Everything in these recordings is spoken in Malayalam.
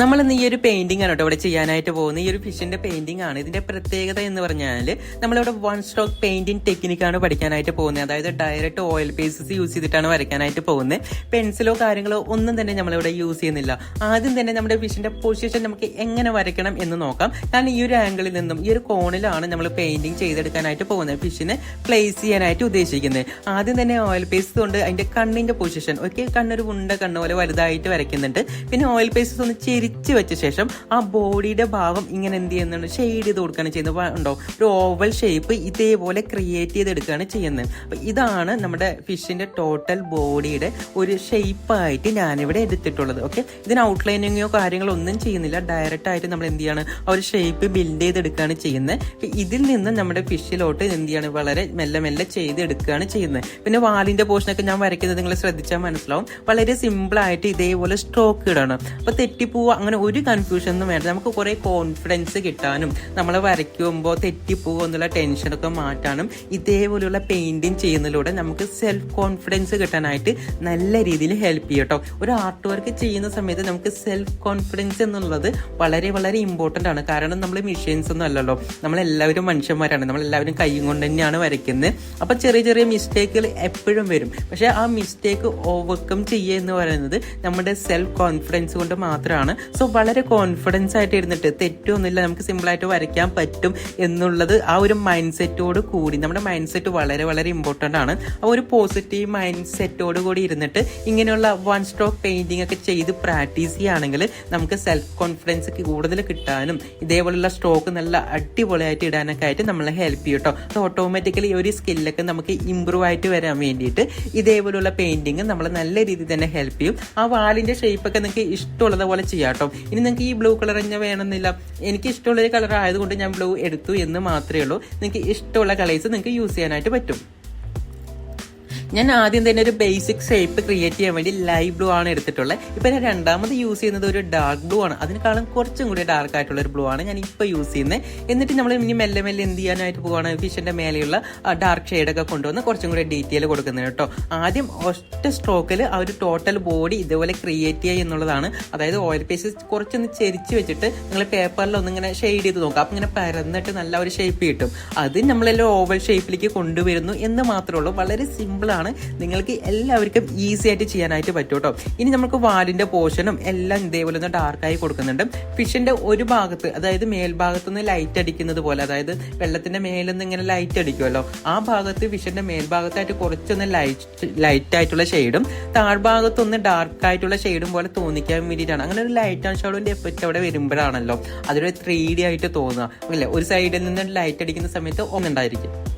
നമ്മൾ ഇന്ന് ഈ ഒരു പെയിന്റിംഗ് ആണ് കേട്ടോ ഇവിടെ ചെയ്യാനായിട്ട് പോകുന്നത്. ഈ ഒരു ഫിഷിന്റെ പെയിന്റിംഗ് ആണ്. ഇതിന്റെ പ്രത്യേകത എന്ന് പറഞ്ഞാൽ നമ്മളിവിടെ വൺ സ്ട്രോക്ക് പെയിന്റിംഗ് ടെക്നിക്കാണ് പഠിക്കാനായിട്ട് പോകുന്നത്. അതായത് ഡയറക്റ്റ് ഓയിൽ പേസസ് യൂസ് ചെയ്തിട്ടാണ് വരയ്ക്കാനായിട്ട് പോകുന്നത്. പെൻസിലോ കാര്യങ്ങളോ ഒന്നും തന്നെ നമ്മളിവിടെ യൂസ് ചെയ്യുന്നില്ല. ആദ്യം തന്നെ നമ്മുടെ ഫിഷിന്റെ പൊസിഷൻ നമുക്ക് എങ്ങനെ വരയ്ക്കണം എന്ന് നോക്കാം. കാരണം ഈ ഒരു ആംഗിളിൽ നിന്നും ഈ ഒരു കോണിലാണ് നമ്മൾ പെയിന്റിംഗ് ചെയ്തെടുക്കാനായിട്ട് പോകുന്നത്. ഫിഷിനെ പ്ലേസ് ചെയ്യാനായിട്ട് ഉദ്ദേശിക്കുന്നത്. ആദ്യം തന്നെ ഓയിൽ പേസ് കൊണ്ട് അതിന്റെ കണ്ണിന്റെ പൊസിഷൻ ഓക്കെ കണ്ണൊരു ഉണ്ട കണ്ണ് പോലെ വലുതായിട്ട് വരയ്ക്കുന്നുണ്ട്. പിന്നെ ഓയിൽ പേസസ് ഒന്ന് ചെരിച്ച് വെച്ച ശേഷം ആ ബോഡിയുടെ ഭാഗം ഇങ്ങനെ എന്ത് ചെയ്യുന്നുണ്ട്? ഷെയ്ഡ് ചെയ്ത് കൊടുക്കുകയാണ് ചെയ്യുന്നത്. ഉണ്ടോ? ഒരു ഓവൽ ഷേപ്പ് ഇതേപോലെ ക്രിയേറ്റ് ചെയ്തെടുക്കുകയാണ് ചെയ്യുന്നത്. അപ്പോൾ ഇതാണ് നമ്മുടെ ഫിഷിന്റെ ടോട്ടൽ ബോഡിയുടെ ഒരു ഷേപ്പായിട്ട് ഞാനിവിടെ എടുത്തിട്ടുള്ളത്. ഓക്കെ ഇതിന് ഔട്ട്ലൈനിങ്ങോ കാര്യങ്ങളോ ഒന്നും ചെയ്യുന്നില്ല. ഡയറക്റ്റ് ആയിട്ട് നമ്മൾ എന്ത് ചെയ്യാണ്? ആ ഒരു ഷേപ്പ് ബിൽഡ് ചെയ്തെടുക്കുകയാണ് ചെയ്യുന്നത്. ഇതിൽ നിന്ന് നമ്മുടെ ഫിഷിലോട്ട് എന്ത് ചെയ്യാണ്? വളരെ മെല്ലെ മെല്ലെ ചെയ്തെടുക്കുകയാണ് ചെയ്യുന്നത്. പിന്നെ വാലിന്റെ പോർഷനൊക്കെ ഞാൻ വരയ്ക്കുന്നത് നിങ്ങൾ ശ്രദ്ധിച്ചാൽ മനസ്സിലാവും. വളരെ സിമ്പിളായിട്ട് ഇതേപോലെ സ്ട്രോക്ക് ഇടണം. അപ്പോൾ തെറ്റിപ്പോവുക അങ്ങനെ ഒരു കൺഫ്യൂഷൻ ഒന്നും വേണ്ട. നമുക്ക് കുറെ കോൺഫിഡൻസ് കിട്ടാനും നമ്മൾ വരയ്ക്കുമ്പോൾ തെറ്റിപ്പോവുക എന്നുള്ള ടെൻഷനൊക്കെ മാറ്റാനും ഇതേപോലെയുള്ള പെയിന്റിങ് ചെയ്യുന്നതിലൂടെ നമുക്ക് സെൽഫ് കോൺഫിഡൻസ് കിട്ടാനായിട്ട് നല്ല രീതിയിൽ ഹെൽപ്പ് ചെയ്യും കേട്ടോ. ഒരു ആർട്ട് വർക്ക് ചെയ്യുന്ന സമയത്ത് നമുക്ക് സെൽഫ് കോൺഫിഡൻസ് എന്നുള്ളത് വളരെ വളരെ ഇമ്പോർട്ടന്റ് ആണ്. കാരണം നമ്മൾ മെഷീൻസ് ഒന്നും അല്ലല്ലോ. നമ്മളെല്ലാവരും മനുഷ്യന്മാരാണ്. നമ്മളെല്ലാവരും കൈയും കൊണ്ട് തന്നെയാണ് വരയ്ക്കുന്നത്. അപ്പോൾ ചെറിയ ചെറിയ മിസ്റ്റേക്കുകൾ എപ്പോഴും വരും. പക്ഷേ ആ മിസ്റ്റേക്ക് ഓവർകം ചെയ്യുക എന്ന് പറയുന്നത് നമ്മുടെ സെൽഫ് കോൺഫിഡൻസ് കൊണ്ട് മാത്രമാണ്. സോ വളരെ കോൺഫിഡൻസ് ആയിട്ട് ഇരുന്നിട്ട് തെറ്റൊന്നുമില്ല നമുക്ക് സിമ്പിളായിട്ട് വരയ്ക്കാൻ പറ്റും എന്നുള്ളത് ആ ഒരു മൈൻഡ് സെറ്റോട് കൂടി നമ്മുടെ മൈൻഡ് സെറ്റ് വളരെ വളരെ ഇമ്പോർട്ടന്റ് ആണ്. ആ ഒരു പോസിറ്റീവ് മൈൻഡ് സെറ്റോട് കൂടി ഇരുന്നിട്ട് ഇങ്ങനെയുള്ള വൺ സ്ട്രോക്ക് പെയിന്റിംഗ് ഒക്കെ ചെയ്ത് പ്രാക്ടീസ് ചെയ്യുകയാണെങ്കിൽ നമുക്ക് സെൽഫ് കോൺഫിഡൻസ് കൂടുതൽ കിട്ടാനും ഇതേപോലുള്ള സ്ട്രോക്ക് നല്ല അടിപൊളിയായിട്ട് ഇടാനൊക്കെ ആയിട്ട് നമ്മളെ ഹെൽപ്പ് ചെയ്യും കേട്ടോ അത് ഓട്ടോമാറ്റിക്കലി ഒരു സ്കില്ലൊക്കെ നമുക്ക് ഇമ്പ്രൂവ് ആയിട്ട് വരാൻ വേണ്ടിയിട്ട് ഇതേപോലുള്ള പെയിന്റിങ് നമ്മളെ നല്ല രീതിയിൽ തന്നെ ഹെൽപ്പ് ചെയ്യും. ആ വാലിന്റെ ഷേപ്പൊക്കെ നിങ്ങൾക്ക് ഇഷ്ടമുള്ളത് പോലെ ചെയ്യാം കേട്ടോ. ഇനി നിങ്ങൾക്ക് ഈ ബ്ലൂ കളർ തന്നെ വേണമെന്നില്ല. എനിക്ക് ഇഷ്ടമുള്ള ഒരു കളർ ആയതുകൊണ്ട് ഞാൻ ബ്ലൂ എടുത്തു എന്ന് മാത്രമേ ഉള്ളൂ. നിങ്ങൾക്ക് ഇഷ്ടമുള്ള കളേഴ്സ് നിങ്ങൾക്ക് യൂസ് ചെയ്യാനായിട്ട് പറ്റും. ഞാൻ ആദ്യം തന്നെ ഒരു ബേസിക് ഷേപ്പ് ക്രിയേറ്റ് ചെയ്യാൻ വേണ്ടി ലൈറ്റ് ബ്ലൂ ആണ് എടുത്തിട്ടുള്ളത്. ഇപ്പം ഞാൻ രണ്ടാമത് യൂസ് ചെയ്യുന്നത് ഒരു ഡാർക്ക് ബ്ലൂ ആണ്. അതിനേക്കാളും കുറച്ചും കൂടി ഡാർക്ക് ആയിട്ടുള്ള ഒരു ബ്ലൂ ആണ് ഞാൻ ഇപ്പോൾ യൂസ് ചെയ്യുന്നത്. എന്നിട്ട് നമ്മൾ ഇനി മെല്ലെ മെല്ലെ എന്ത് ചെയ്യാനായിട്ട് പോവുകയാണ് ഫിഷിന്റെ മേലെയുള്ള ഡാർക്ക് ഷെയ്ഡൊക്കെ കൊണ്ടുവന്ന് കുറച്ചും കൂടി ഡീറ്റെയിൽ കൊടുക്കുന്നത് കേട്ടോ. ആദ്യം ഒറ്റ സ്ട്രോക്കിൽ ആ ഒരു ടോട്ടൽ ബോഡി ഇതുപോലെ ക്രിയേറ്റ് ചെയ്യുക എന്നുള്ളതാണ്. അതായത് ഓയിൽ പേസ്റ്റ് കുറച്ചൊന്ന് ചെരിച്ച് വെച്ചിട്ട് നിങ്ങൾ പേപ്പറിൽ ഒന്നിങ്ങനെ ഷെയ്ഡ് ചെയ്ത് നോക്കുക. അപ്പം ഇങ്ങനെ പരന്നിട്ട് നല്ല ഒരു ഷേപ്പ് കിട്ടും. അത് നമ്മളെല്ലാം ഓവൽ ഷേപ്പിലേക്ക് കൊണ്ടുവരുന്നു എന്ന് മാത്രമേ ഉള്ളൂ. വളരെ സിമ്പിൾ ആണ് നിങ്ങൾക്ക് എല്ലാവർക്കും ഈസി ആയിട്ട് ചെയ്യാനായിട്ട് പറ്റും കേട്ടോ ഇനി നമുക്ക് വാലിന്റെ പോർഷനും എല്ലാം ഇതേപോലെ ഒന്ന് ഡാർക്കായി കൊടുക്കുന്നുണ്ട്. ഫിഷിന്റെ ഒരു ഭാഗത്ത് അതായത് മേൽഭാഗത്ത് നിന്ന് ലൈറ്റ് അടിക്കുന്നത് പോലെ അതായത് വെള്ളത്തിന്റെ മേലിൽ നിന്ന് ഇങ്ങനെ ലൈറ്റ് അടിക്കുമല്ലോ. ആ ഭാഗത്ത് ഫിഷിന്റെ മേൽഭാഗത്തായിട്ട് കുറച്ചൊന്ന് ലൈറ്റ് ലൈറ്റ് ആയിട്ടുള്ള ഷെയ്ഡും താഴ്ഭാഗത്തൊന്ന് ഡാർക്ക് ആയിട്ടുള്ള ഷെയ്ഡും പോലെ തോന്നിക്കാൻ വേണ്ടിയിട്ടാണ്. അങ്ങനെ ഒരു ലൈറ്റ് ആൻഡ് ഷാഡോന്റെ എഫക്റ്റ് അവിടെ വരുമ്പോഴാണല്ലോ. അതൊരു ത്രീ ഡി ആയിട്ട് തോന്നുക. അല്ലേ? ഒരു സൈഡിൽ നിന്ന് ലൈറ്റ് അടിക്കുന്ന സമയത്ത് ഒന്നുണ്ടായിരിക്കും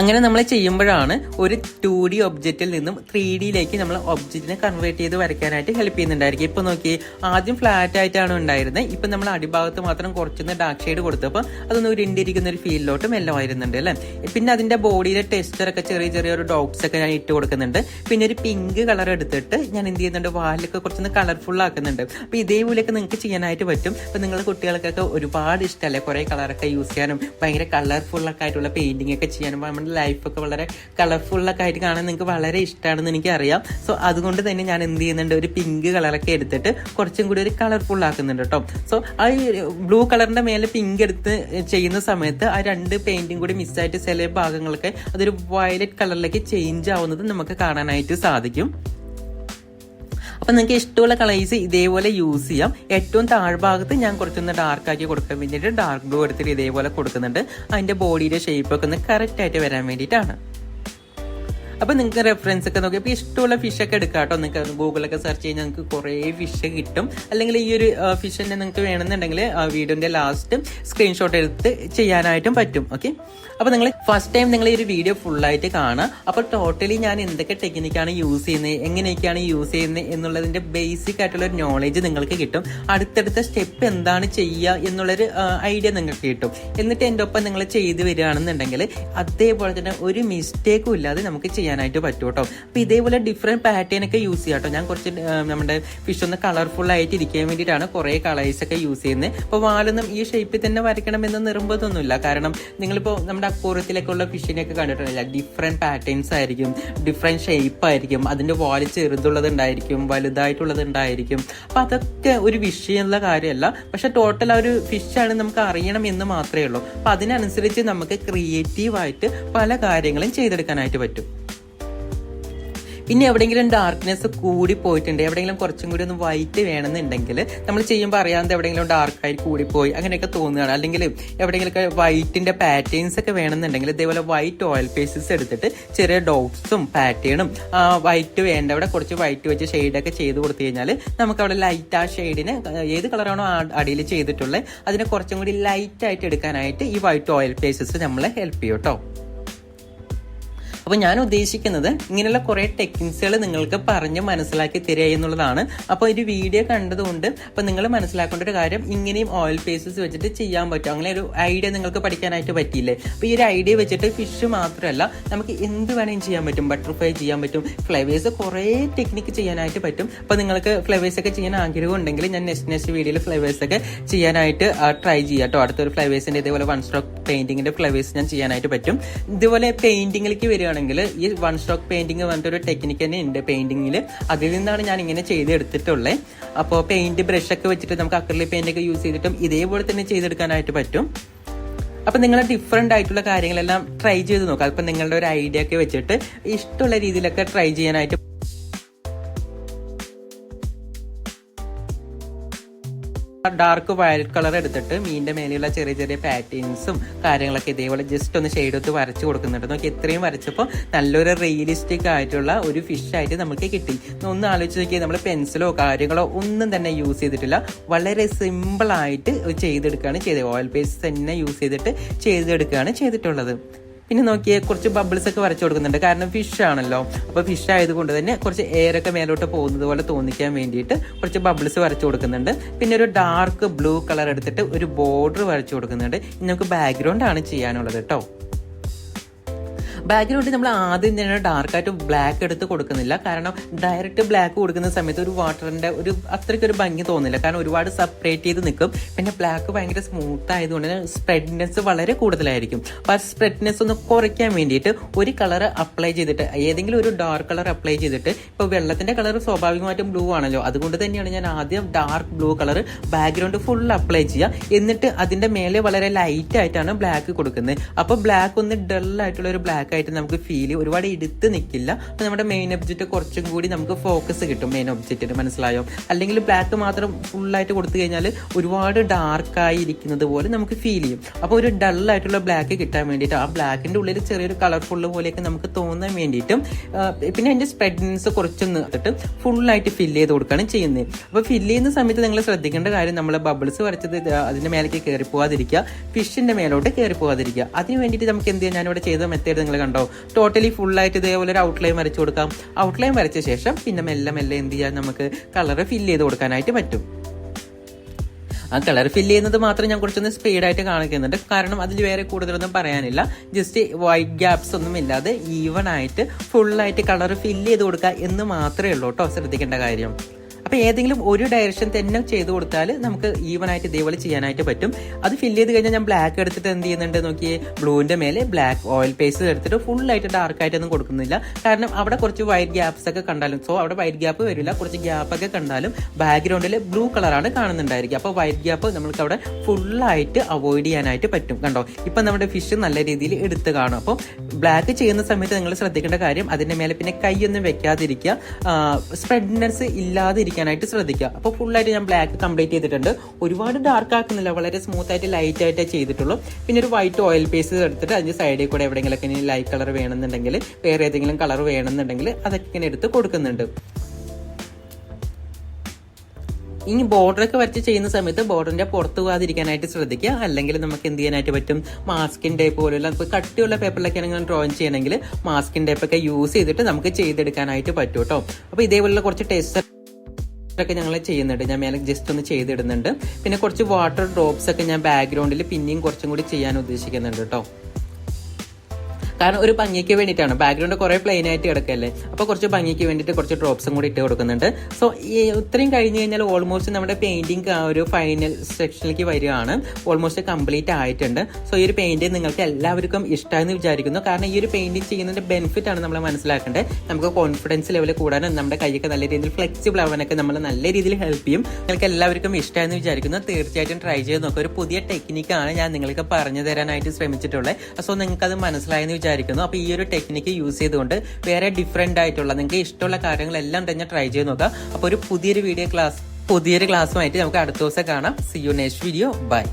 അങ്ങനെ നമ്മൾ ചെയ്യുമ്പോഴാണ് ഒരു ടു ഡി ഒബ്ജക്റ്റിൽ നിന്നും ത്രീ ഡിയിലേക്ക് നമ്മൾ ഒബ്ജക്റ്റിനെ കൺവേർട്ട് ചെയ്ത് വരയ്ക്കാനായിട്ട് ഹെൽപ്പ് ചെയ്യുന്നുണ്ടായിരിക്കും ഇപ്പോൾ നോക്കി ആദ്യം ഫ്ലാറ്റ് ആയിട്ടാണ് ഉണ്ടായിരുന്നത് ഇപ്പം നമ്മൾ അടിഭാഗത്ത് മാത്രം കുറച്ചൊന്ന് ഡാർക്ക് ഷെയ്ഡ് കൊടുത്തപ്പോൾ അതൊന്ന് ഉരുണ്ടിരിക്കുന്ന ഒരു ഫീലിലോട്ട് മെല്ലെ വരുന്നുണ്ട് അല്ലേ? പിന്നെ അതിന്റെ ബോഡിയിലെ ടെക്സ്ചർ ഒക്കെ ചെറിയ ചെറിയ ഒരു ഡോട്ട്സ് ഒക്കെ ഞാൻ ഇട്ട് കൊടുക്കുന്നുണ്ട്. പിന്നെ ഒരു പിങ്ക് കളർ എടുത്തിട്ട് ഞാൻ എന്ത് ചെയ്യുന്നുണ്ട്? വാലിലൊക്കെ കുറച്ചൊന്ന് കളർഫുൾ ആക്കുന്നുണ്ട്. അപ്പോൾ ഇതേപോലെയൊക്കെ നിങ്ങൾക്ക് ചെയ്യാനായിട്ട് പറ്റും. അപ്പോൾ നിങ്ങളുടെ കുട്ടികൾക്കൊക്കെ ഒരുപാട് ഇഷ്ടമല്ലേ കുറേ കളറൊക്കെ യൂസ് ചെയ്യാനും ഭയങ്കര കളർഫുൾ ഒക്കെ ആയിട്ടുള്ള പെയിന്റിംഗ് ഒക്കെ ചെയ്യാനും. നമ്മുടെ ലൈഫൊക്കെ വളരെ കളർഫുള്ളൊക്കെ ആയിട്ട് കാണാൻ നിങ്ങൾക്ക് വളരെ ഇഷ്ടമാണെന്ന് എനിക്കറിയാം. സോ അതുകൊണ്ട് തന്നെ ഞാൻ എന്ത് ചെയ്യുന്നുണ്ട് ഒരു പിങ്ക് കളറൊക്കെ എടുത്തിട്ട് കുറച്ചും കൂടി ഒരു കളർഫുൾ ആക്കുന്നുണ്ട് കേട്ടോ സോ ആ ബ്ലൂ കളറിന്റെ മേലെ പിങ്ക് എടുത്ത് ചെയ്യുന്ന സമയത്ത് ആ രണ്ട് പെയിന്റിങ് കൂടി മിസ്സായിട്ട് ചില ഭാഗങ്ങളൊക്കെ അതൊരു വയലറ്റ് കളറിലേക്ക് ചേഞ്ച് ആവുന്നത് നമുക്ക് കാണാനായിട്ട് സാധിക്കും. അപ്പൊ നിങ്ങൾക്ക് ഇഷ്ടമുള്ള കളേഴ്സ് ഇതേപോലെ യൂസ് ചെയ്യാം. ഏറ്റവും താഴ്ഭാഗത്ത് ഞാൻ കുറച്ചൊന്ന് ഡാർക്ക് ആക്കി കൊടുക്കാൻ വേണ്ടിയിട്ട് ഡാർക്ക് ബ്ലൂ എടുത്തിട്ട് ഇതേപോലെ കൊടുക്കുന്നുണ്ട്. അതിന്റെ ബോഡിയുടെ ഷേപ്പൊക്കെ ഒന്ന് കറക്റ്റായിട്ട് വരാൻ വേണ്ടിയിട്ടാണ്. അപ്പൊ നിങ്ങൾക്ക് റെഫറൻസ് ഒക്കെ നോക്കി. അപ്പൊ ഇഷ്ടമുള്ള ഫിഷ് ഒക്കെ എടുക്കാം കേട്ടോ. നിങ്ങൾക്ക് ഗൂഗിളൊക്കെ സെർച്ച് ചെയ്ത് നിങ്ങൾക്ക് കുറേ ഫിഷ് കിട്ടും. അല്ലെങ്കിൽ ഈ ഒരു ഫിഷ് തന്നെ നിങ്ങൾക്ക് വേണമെന്നുണ്ടെങ്കിൽ വീഡിയോന്റെ ലാസ്റ്റ് സ്ക്രീൻഷോട്ട് എടുത്ത് ചെയ്യാനായിട്ടും പറ്റും. ഓക്കെ അപ്പൊ നിങ്ങൾ ഫസ്റ്റ് ടൈം നിങ്ങൾ ഈ ഒരു വീഡിയോ ഫുള്ളായിട്ട് കാണുക. അപ്പോൾ ടോട്ടലി ഞാൻ എന്തൊക്കെ ടെക്നിക്കാണ് യൂസ് ചെയ്യുന്നത് എങ്ങനെയൊക്കെയാണ് യൂസ് ചെയ്യുന്നത് എന്നുള്ളതിന്റെ ബേസിക് ആയിട്ടുള്ള ഒരു നോളേജ് നിങ്ങൾക്ക് കിട്ടും. അടുത്തടുത്ത സ്റ്റെപ്പ് എന്താണ് ചെയ്യുക എന്നുള്ളൊരു ഐഡിയ നിങ്ങൾക്ക് കിട്ടും. എന്നിട്ട് എന്റെ ഒപ്പം നിങ്ങൾ ചെയ്ത് വരികയാണെന്നുണ്ടെങ്കിൽ അതേപോലെ തന്നെ ഒരു മിസ്റ്റേക്കും ഇല്ലാതെ നമുക്ക് ചെയ്യാൻ ചെയ്യാനായിട്ട് പറ്റും കേട്ടോ അപ്പോൾ ഇതേപോലെ ഡിഫറെന്റ് പാറ്റേൺ ഒക്കെ യൂസ് ചെയ്യാം കേട്ടോ ഞാൻ കുറച്ച് നമ്മുടെ ഫിഷ് ഒന്ന് കളർഫുൾ ആയിട്ട് ഇരിക്കാൻ വേണ്ടിയിട്ടാണ് കുറേ കളേഴ്സ് ഒക്കെ യൂസ് ചെയ്യുന്നത്. അപ്പോൾ വാലൊന്നും ഈ ഷേപ്പിൽ തന്നെ വരയ്ക്കണമെന്ന് നിർബന്ധമൊന്നുമില്ല. കാരണം നിങ്ങളിപ്പോൾ നമ്മുടെ അക്കൂറത്തിലൊക്കെ ഉള്ള ഫിഷിനെയൊക്കെ കണ്ടിട്ടുണ്ടല്ല ഡിഫറെന്റ് പാറ്റേൺസ് ആയിരിക്കും ഡിഫറെന്റ് ഷേപ്പ് ആയിരിക്കും അതിന്റെ വാൽ ചെറുതുള്ളത് ഉണ്ടായിരിക്കും വലുതായിട്ടുള്ളത് ഉണ്ടായിരിക്കും. അപ്പോൾ അതൊക്കെ ഒരു വിഷയമുള്ള കാര്യമല്ല. പക്ഷെ ടോട്ടൽ ആ ഒരു ഫിഷാണ് നമുക്ക് അറിയണം എന്ന് മാത്രമേ ഉള്ളൂ. അപ്പോൾ അതിനനുസരിച്ച് നമുക്ക് ക്രിയേറ്റീവായിട്ട് പല കാര്യങ്ങളും ചെയ്തെടുക്കാനായിട്ട് പറ്റും. പിന്നെ എവിടെയെങ്കിലും ഡാർക്ക്നെസ് കൂടി പോയിട്ടുണ്ട് എവിടെയെങ്കിലും കുറച്ചും കൂടി ഒന്ന് വൈറ്റ് വേണമെന്നുണ്ടെങ്കിൽ നമ്മൾ ചെയ്യുമ്പോൾ അറിയാതെ എവിടെയെങ്കിലും ഡാർക്കായി കൂടിപ്പോയി അങ്ങനെയൊക്കെ തോന്നുകയാണ്. അല്ലെങ്കിൽ എവിടെയെങ്കിലുമൊക്കെ വൈറ്റിന്റെ പാറ്റേൺസ് ഒക്കെ വേണമെന്നുണ്ടെങ്കിൽ ഇതേപോലെ വൈറ്റ് ഓയിൽ പേസസ് എടുത്തിട്ട് ചെറിയ ഡോട്ട്സും പാറ്റേണും വൈറ്റ് വേണ്ട അവിടെ കുറച്ച് വൈറ്റ് വെച്ച് ഷെയ്ഡൊക്കെ ചെയ്ത് കൊടുത്തു കഴിഞ്ഞാൽ നമുക്ക് അവിടെ ലൈറ്റ് ആ ഷെയ്ഡിന് ഏത് കളറാണോ അടിയിൽ ചെയ്തിട്ടുള്ളത് അതിനെ കുറച്ചും കൂടി ലൈറ്റ് ആയിട്ട് എടുക്കാനായിട്ട് ഈ വൈറ്റ് ഓയിൽ പേസസ് നമ്മളെ ഹെൽപ്പ് ചെയ്യും കേട്ടോ. അപ്പോൾ ഞാൻ ഉദ്ദേശിക്കുന്നത് ഇങ്ങനെയുള്ള കുറേ ടെക്നിക്സുകൾ നിങ്ങൾക്ക് പറഞ്ഞ് മനസ്സിലാക്കി തരിക എന്നുള്ളതാണ്. അപ്പോൾ ഒരു വീഡിയോ കണ്ടതുകൊണ്ട് അപ്പോൾ നിങ്ങൾ മനസ്സിലാക്കേണ്ട ഒരു കാര്യം ഇങ്ങനെയും ഓയിൽ പേസസ് വെച്ചിട്ട് ചെയ്യാൻ പറ്റും. അങ്ങനെ ഒരു ഐഡിയ നിങ്ങൾക്ക് പഠിക്കാനായിട്ട് പറ്റിയില്ലേ? അപ്പോൾ ഈ ഒരു ഐഡിയ വെച്ചിട്ട് ഫിഷ് മാത്രമല്ല നമുക്ക് എന്ത് വേണമെങ്കിലും ചെയ്യാൻ പറ്റും. ബട്ടർഫ്ലൈ ചെയ്യാൻ പറ്റും. ഫ്ലവേഴ്സ് കുറേ ടെക്നിക്ക് ചെയ്യാനായിട്ട് പറ്റും. അപ്പോൾ നിങ്ങൾക്ക് ഫ്ലവേഴ്സ് ഒക്കെ ചെയ്യാൻ ആഗ്രഹം ഉണ്ടെങ്കിൽ ഞാൻ നെക്സ്റ്റ് നെക്സ്റ്റ് വീഡിയോയിൽ ഫ്ലവേഴ്സ് ഒക്കെ ചെയ്യാനായിട്ട് ട്രൈ ചെയ്യാം കേട്ടോ. അടുത്തൊരു ഫ്ലവേഴ്സിന്റെ ഇതേപോലെ വൺ സ്ട്രോക്ക് പെയിന്റിങ്ങിന്റെ ഫ്ലവേഴ്സ് ഞാൻ ചെയ്യാനായിട്ട് പറ്റും. ഇതുപോലെ പെയിന്റിങ്ങിലേക്ക് വരികയാണെങ്കിൽ ഈ വൺ സ്ട്രോക്ക് പെയിന്റിങ് പറഞ്ഞിട്ടൊരു ടെക്നിക്ക് തന്നെ ഉണ്ട് പെയിന്റിങ്ങിൽ അതിൽ നിന്നാണ് ഞാൻ ഇങ്ങനെ ചെയ്തെടുത്തിട്ടുള്ളത് അപ്പോൾ പെയിന്റ് ബ്രഷ് ഒക്കെ വെച്ചിട്ട് നമുക്ക് അക്രലി പെയിന്റ് ഒക്കെ യൂസ് ചെയ്തിട്ടും ഇതേപോലെ തന്നെ ചെയ്തെടുക്കാനായിട്ട് പറ്റും. അപ്പം നിങ്ങൾ ഡിഫറെന്റ് ആയിട്ടുള്ള കാര്യങ്ങളെല്ലാം ട്രൈ ചെയ്ത് നോക്കുക അപ്പം നിങ്ങളുടെ ഒരു ഐഡിയ ഒക്കെ വെച്ചിട്ട് ഇഷ്ടമുള്ള രീതിയിലൊക്കെ ട്രൈ ചെയ്യാനായിട്ട് ഡാർക്ക് വയലറ്റ് കളർ എടുത്തിട്ട് മീനിന്റെ മേലെയുള്ള ചെറിയ ചെറിയ പാറ്റേൺസും കാര്യങ്ങളൊക്കെ ഇതേപോലെ ജസ്റ്റ് ഒന്ന് ഷെയ്ഡ് എടുത്ത് വരച്ച് കൊടുക്കുന്നുണ്ട്. നോക്കി ഇത്രയും വരച്ചപ്പോൾ നല്ലൊരു റിയലിസ്റ്റിക് ആയിട്ടുള്ള ഒരു ഫിഷ് ആയിട്ട് നമുക്ക് കിട്ടി. ഒന്ന് ആലോചിച്ച് നോക്കിയാൽ നമ്മൾ പെൻസിലോ കാര്യങ്ങളോ ഒന്നും തന്നെ യൂസ് ചെയ്തിട്ടില്ല. വളരെ സിമ്പിൾ ആയിട്ട് ചെയ്തെടുക്കുകയാണ് ചെയ്തത്. ഓയിൽ പേസ്റ്റ് തന്നെ യൂസ് ചെയ്തിട്ട് ചെയ്തെടുക്കുകയാണ് ചെയ്തിട്ടുള്ളത്. പിന്നെ നോക്കിയേ കുറച്ച് ബബിൾസ് ഒക്കെ വരച്ചു കൊടുക്കുന്നുണ്ട്. കാരണം ഫിഷ് ആണല്ലോ. അപ്പോൾ ഫിഷ് ആയതുകൊണ്ട് തന്നെ കുറച്ച് എയറൊക്കെ മേലോട്ട് പോകുന്നത് പോലെ തോന്നിക്കാൻ വേണ്ടിയിട്ട് കുറച്ച് ബബിൾസ് വരച്ചു കൊടുക്കുന്നുണ്ട്. പിന്നെ ഒരു ഡാർക്ക് ബ്ലൂ കളർ എടുത്തിട്ട് ഒരു ബോർഡർ വരച്ചു കൊടുക്കുന്നുണ്ട്. നമുക്ക് ബാക്ക്ഗ്രൗണ്ട് ആണ് ചെയ്യാനുള്ളത് കേട്ടോ ബാക്ക്ഗ്രൗണ്ട് നമ്മൾ ആദ്യം തന്നെ ഡാർക്കായിട്ട് ബ്ലാക്ക് എടുത്ത് കൊടുക്കുന്നില്ല. കാരണം ഡയറക്റ്റ് ബ്ലാക്ക് കൊടുക്കുന്ന സമയത്ത് ഒരു വാട്ടറിന്റെ ഒരു അത്രയ്ക്ക് ഒരു ഭംഗി തോന്നില്ല. കാരണം ഒരുപാട് സെപ്പറേറ്റ് ചെയ്ത് നിൽക്കും. പിന്നെ ബ്ലാക്ക് ഭയങ്കര സ്മൂത്ത് ആയതുകൊണ്ട് സ്പ്രെഡ്നെസ് വളരെ കൂടുതലായിരിക്കും. അപ്പോൾ ആ സ്പ്രെഡ്നെസ് ഒന്ന് കുറയ്ക്കാൻ വേണ്ടിയിട്ട് ഒരു കളർ അപ്ലൈ ചെയ്തിട്ട് ഏതെങ്കിലും ഒരു ഡാർക്ക് കളർ അപ്ലൈ ചെയ്തിട്ട് ഇപ്പോൾ വെള്ളത്തിന്റെ കളർ സ്വാഭാവികമായിട്ടും ബ്ലൂ ആണല്ലോ. അതുകൊണ്ട് തന്നെയാണ് ഞാൻ ആദ്യം dark blue colour background full apply ചെയ്യുക. എന്നിട്ട് അതിന്റെ മേലെ വളരെ ലൈറ്റ് ആയിട്ടാണ് ബ്ലാക്ക് കൊടുക്കുന്നത്. അപ്പോൾ ബ്ലാക്ക് ഒന്ന് ഡൾ ആയിട്ടുള്ള ഒരു ബ്ലാക്ക് ആയിട്ട് നമുക്ക് ഫീൽ ഒരുപാട് എടുത്ത് നിൽക്കില്ല അപ്പോൾ നമ്മുടെ മെയിൻ ഒബ്ജക്റ്റ് കുറച്ചും കൂടി നമുക്ക് ഫോക്കസ് കിട്ടും മെയിൻ ഒബ്ജക്റ്റിന് മനസ്സിലായോ? അല്ലെങ്കിൽ ബ്ലാക്ക് മാത്രം ഫുള്ളായിട്ട് കൊടുത്തു കഴിഞ്ഞാൽ ഒരുപാട് ഡാർക്കായി ഇരിക്കുന്നത് പോലെ നമുക്ക് ഫീൽ ചെയ്യും. അപ്പോൾ ഒരു ഡൾ ആയിട്ടുള്ള ബ്ലാക്ക് കിട്ടാൻ വേണ്ടിയിട്ട് ആ ബ്ലാക്കിന്റെ ഉള്ളിൽ ചെറിയൊരു കളർഫുൾ പോലെയൊക്കെ നമുക്ക് തോന്നാൻ വേണ്ടിയിട്ടും പിന്നെ അതിന്റെ സ്പ്രെഡിനെസ് കുറച്ചൊന്ന് നിർത്തിട്ട് ഫുള്ളായിട്ട് ഫില്ല് ചെയ്ത് കൊടുക്കുകയാണ് ചെയ്യുന്നത്. അപ്പോൾ ഫില്ല് ചെയ്യുന്ന സമയത്ത് നിങ്ങൾ ശ്രദ്ധിക്കേണ്ട കാര്യം നമ്മൾ ബബിൾസ് വരച്ചത് അതിന്റെ മേലേക്ക് കയറി പോകാതിരിക്കുക ഫിഷിന്റെ മേലോട്ട് കയറി പോകാതിരിക്കുക അതിന് വേണ്ടിയിട്ട് നമുക്ക് എന്ത് ചെയ്യാം? ഞാനിവിടെ ചെയ്ത മെത്തേഡ് നിങ്ങൾ കണ്ടോ ടോട്ടലി ഫുള്ളായിട്ട് ഇതേപോലെ ഒരു ഔട്ട്ലൈൻ വരച്ചു കൊടുക്കാം. ഔട്ട്ലൈൻ വരച്ച ശേഷം പിന്നെ മെല്ലെ മെല്ലെ എന്ത് ചെയ്യാൻ നമുക്ക് കളർ ഫില്ല് ചെയ്ത് കൊടുക്കാനായിട്ട് പറ്റും. ആ കളർ ഫില്ല് ചെയ്യുന്നത് മാത്രം ഞാൻ കുറച്ചൊന്ന് സ്പീഡായിട്ട് കാണിക്കുന്നുണ്ട്. കാരണം അതിൽ വേറെ കൂടുതലൊന്നും പറയാനില്ല. ജസ്റ്റ് വൈറ്റ് ഗ്യാപ്സ് ഒന്നും ഇല്ലാതെ ഈവൺ ആയിട്ട് ഫുള്ളായിട്ട് കളർ ഫില്ല് ചെയ്ത് കൊടുക്കുക എന്ന് മാത്രമേ ഉള്ളൂ കേട്ടോ ശ്രദ്ധിക്കേണ്ട കാര്യം. അപ്പോൾ ഏതെങ്കിലും ഒരു ഡയറക്ഷൻ തന്നെ ചെയ്ത് കൊടുത്താൽ നമുക്ക് ഈവൻ ആയിട്ട് ഇതേപോലെ ചെയ്യാനായിട്ട് പറ്റും. അത് ഫില്ല് ചെയ്ത് കഴിഞ്ഞാൽ ഞാൻ ബ്ലാക്ക് എടുത്തിട്ട് എന്ത് ചെയ്യുന്നുണ്ട് നോക്കിയേ? ബ്ലൂവിന്റെ മേലെ ബ്ലാക്ക് ഓയിൽ പേസ്റ്റ് എടുത്തിട്ട് ഫുൾ ആയിട്ട് ഡാർക്ക് ആയിട്ടൊന്നും കൊടുക്കുന്നില്ല. കാരണം അവിടെ കുറച്ച് വൈറ്റ് ഗ്യാപ്സ് ഒക്കെ കണ്ടാലും സോ അവിടെ വൈറ്റ് ഗ്യാപ്പ് വരില്ല. കുറച്ച് ഗ്യാപ്പ് ഒക്കെ കണ്ടാലും ബാക്ക്ഗ്രൗണ്ടിൽ ബ്ലൂ കളറാണ് കാണുന്നുണ്ടായിരിക്കും. അപ്പോൾ വൈറ്റ് ഗ്യാപ്പ് നമുക്ക് അവിടെ ഫുള്ളായിട്ട് അവോയ്ഡ് ചെയ്യാനായിട്ട് പറ്റും. കണ്ടോ? ഇപ്പം നമ്മുടെ ഫിഷ് നല്ല രീതിയിൽ എടുത്ത് കാണും. അപ്പോൾ ബ്ലാക്ക് ചെയ്യുന്ന സമയത്ത് നിങ്ങൾ ശ്രദ്ധിക്കേണ്ട കാര്യം അതിന്റെ മേലെ പിന്നെ കൈയൊന്നും വെക്കാതിരിക്കുക. സ്പ്രെഡ്നെസ് ഇല്ലാതെ ഇരിക്കാനായിട്ട് ശ്രദ്ധിക്കുക. അപ്പോൾ ഫുള്ളായിട്ട് ഞാൻ ബ്ലാക്ക് കംപ്ലീറ്റ് ചെയ്തിട്ടുണ്ട്. ഒരുപാട് ഡാർക്ക് ആക്കുന്നില്ല. വളരെ സ്മൂത്ത് ആയിട്ട് ലൈറ്റ് ആയിട്ടേ ചെയ്തിട്ടുള്ളൂ. പിന്നെ ഒരു വൈറ്റ് ഓയിൽ പേസ്റ്റ് എടുത്തിട്ട് അതിന്റെ സൈഡിൽ കൂടെ എവിടെയെങ്കിലൊക്കെ ഇനി ലൈറ്റ് കളർ വേണമെന്നുണ്ടെങ്കിൽ വേറെ ഏതെങ്കിലും കളർ വേണമെന്നുണ്ടെങ്കിൽ അതൊക്കെ ഇങ്ങനെ എടുത്ത് കൊടുക്കുന്നുണ്ട്. ഇനി ബോർഡറൊക്കെ വരച്ച് ചെയ്യുന്ന സമയത്ത് ബോർഡറിന്റെ പുറത്ത് പോകാതിരിക്കാനായിട്ട് ശ്രദ്ധിക്കുക. അല്ലെങ്കിൽ നമുക്ക് എന്ത് ചെയ്യാനായിട്ട് പറ്റും? മാസ്കിൻ ടേപ്പ് പോലുള്ള ഇപ്പോൾ കട്ടിയുള്ള പേപ്പറിലൊക്കെ ആണെങ്കിൽ ഡ്രോയിങ് ചെയ്യണമെങ്കിൽ മാസ്കിൻ ടേപ്പ് ഒക്കെ യൂസ് ചെയ്തിട്ട് നമുക്ക് ചെയ്തെടുക്കാനായിട്ട് പറ്റും കേട്ടോ അപ്പോൾ ഇതേപോലുള്ള കുറച്ച് ടെസ്റ്റ് ഒക്കെ ഞങ്ങൾ ചെയ്യുന്നുണ്ട്. ഞാൻ മേലെ ജസ്റ്റ് ഒന്ന് ചെയ്തിടുന്നുണ്ട്. പിന്നെ കുറച്ച് വാട്ടർ ഡ്രോപ്സ് ഒക്കെ ഞാൻ ബാക്ക്ഗ്രൗണ്ടിൽ പിന്നെയും കുറച്ചും കൂടി ചെയ്യാൻ ഉദ്ദേശിക്കുന്നുണ്ട് കേട്ടോ കാരണം ഒരു ഭംഗിക്ക് വേണ്ടിയിട്ടാണ്. ബാക്ക്ഗ്രൗണ്ട് കുറേ പ്ലെയിൻ ആയിട്ട് കിടക്കല്ലേ അപ്പോൾ കുറച്ച് ഭംഗിക്ക് വേണ്ടിയിട്ട് കുറച്ച് ഡ്രോപ്സും കൂടി ഇട്ട് കൊടുക്കുന്നുണ്ട്. സോ ഇത്രയും കഴിഞ്ഞ് കഴിഞ്ഞാൽ ഓൾമോസ്റ്റ് നമ്മുടെ പെയിന്റിങ് ആ ഒരു ഫൈനൽ സെക്ഷനിലേക്ക് വരികയാണ്. ഓൾമോസ്റ്റ് കംപ്ലീറ്റ് ആയിട്ടുണ്ട്. സോ ഈ ഒരു പെയിന്റിങ് നിങ്ങൾക്ക് എല്ലാവർക്കും ഇഷ്ടമെന്ന് വിചാരിക്കുന്നു. കാരണം ഈ ഒരു പെയിന്റിങ് ചെയ്യുന്നതിന്റെ ബെനിഫിറ്റ് ആണ് നമ്മൾ മനസ്സിലാക്കേണ്ടത്. നമുക്ക് കോൺഫിഡൻസ് ലെവൽ കൂടാനും നമ്മുടെ കൈയൊക്കെ നല്ല രീതിയിൽ ഫ്ലെക്സിബിൾ ആവാനൊക്കെ നമ്മൾ നല്ല രീതിയിൽ ഹെൽപ്പ് ചെയ്യും. നിങ്ങൾക്ക് എല്ലാവർക്കും ഇഷ്ടമെന്ന് വിചാരിക്കുന്നു. തീർച്ചയായിട്ടും ട്രൈ ചെയ്ത് നോക്കുക ഒരു പുതിയ ടെക്നിക്കാണ് ഞാൻ നിങ്ങൾക്ക് പറഞ്ഞു തരാനായിട്ട് ശ്രമിച്ചിട്ടുള്ളത്. സോ അത് മനസ്സിലായെന്ന് വിചാരിക്കുന്നു. അപ്പോൾ ഈ ഒരു ടെക്നിക്ക് യൂസ് ചെയ്തുകൊണ്ട് വേറെ ഡിഫറെന്റ് ആയിട്ടുള്ള നിങ്ങൾക്ക് ഇഷ്ടമുള്ള കാര്യങ്ങളെല്ലാം തന്നെ ട്രൈ ചെയ്ത് നോക്കുക അപ്പോൾ ഒരു പുതിയൊരു വീഡിയോ ക്ലാസ് പുതിയൊരു ക്ലാസ്സുമായിട്ട് നമുക്ക് അടുത്ത ദിവസം കാണാം. See you next video bye